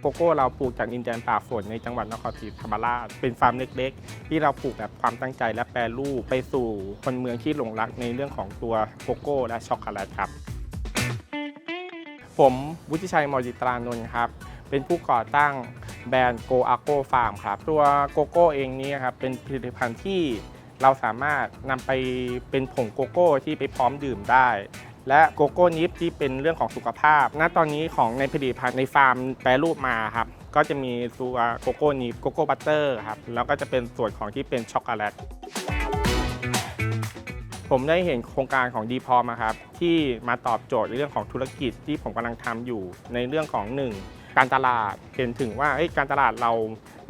โกโก้เราปลูกจากดินแดนป่าฝนในจังหวัดนครศรีธรรมราช เป็นฟาร์มเล็กๆ ที่เราปลูกแบบความตั้งใจและแปรรูปไปสู่คนเมืองที่หลงรักในเรื่องของตัวโกโก้และช็อกโกแลตครับ ผมวุฒิชัยมอจิตรานนท์ครับ เป็นผู้ก่อตั้งแบรนด์โกอาโกฟาร์มครับ ตัวโกโก้เองนี้ครับเป็นผลิตภัณฑ์ที่เราสามารถนำไปเป็นผงโกโก้ที่ไปพร้อมดื่มได้ และโกโก้นิฟที่เป็นเรื่องของสุขภาพ ณ ตอนนี้ของในผลิตภัณฑ์ในฟาร์มแปรรูปมาครับ ก็จะมีตัวโกโก้นิฟโกโก้บัตเตอร์ครับ แล้วก็จะเป็นส่วนของที่เป็นช็อกโกแลต ผมได้เห็นโครงการของดีพอมาครับ ที่มาตอบโจทย์ในเรื่องของธุรกิจที่ผมกำลังทำอยู่ในเรื่องของหนึ่ง การตลาดเห็นถึงว่าเอ้การตลาดเรา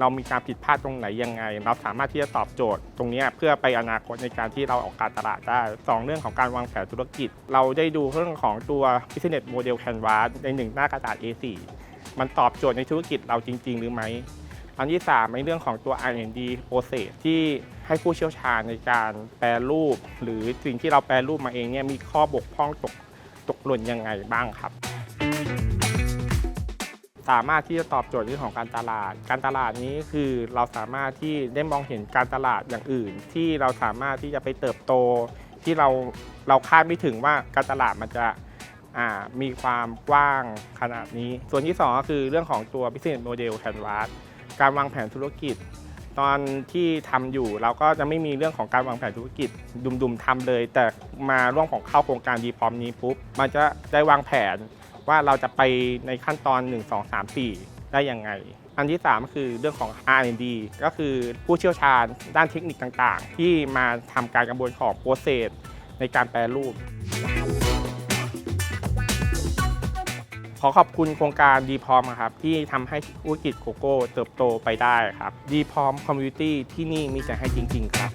เรามีการผิดพลาดตรงไหนยังไง เราสามารถที่จะตอบโจทย์ตรงนี้เพื่อไปอนาคตในการที่เราออกการตลาดได้สองเรื่องของการวางแผนธุรกิจ เราได้ดูเรื่องของตัว business model canvas ในหนึ่งหน้ากระดาษ A4 มันตอบโจทย์ในธุรกิจเราจริง ๆ หรือไม่อันที่3ในเรื่องของตัว R&D process ที่ให้ผู้เชี่ยวชาญในการแปรรูป หรือสิ่งที่เราแปรรูปมาเองเนี่ยมีข้อบกพร่องตกตกหล่นยังไงบ้างครับ สามารถที่จะตอบโจทย์เรื่องของการตลาด การตลาดนี้คือเราสามารถที่ได้มองเห็นการตลาดอย่างอื่น ที่เราสามารถที่จะไปเติบโต ที่เราเราคาดไม่ถึงว่าการตลาดมันจะมีความกว้างขนาดนี้ ส่วนที่สองก็คือเรื่องของตัว business model canvas การวางแผนธุรกิจ ตอนที่ทำอยู่เราก็จะไม่มีเรื่องของการวางแผนธุรกิจ ดุมๆทำเลย แต่มาร่วมของเข้าโครงการดีพร้อมนี้ปุ๊บมันจะได้วางแผน ว่าเราจะไปในขั้นตอน 1 2 3 4 ได้ยังไง อันที่3ก็คือเรื่องของ R&D ก็คือผู้เชี่ยวชาญด้านเทคนิคต่างๆ ที่มาทำการกระบวนของโปรเซสในการแปรรูป ขอขอบคุณโครงการดีพร้อมครับที่ทำให้ธุรกิจโกโก้เติบโตไปได้ครับดีพร้อมคอมมูนิตี้ที่นี่มีแต่ให้จริง ๆ ครับ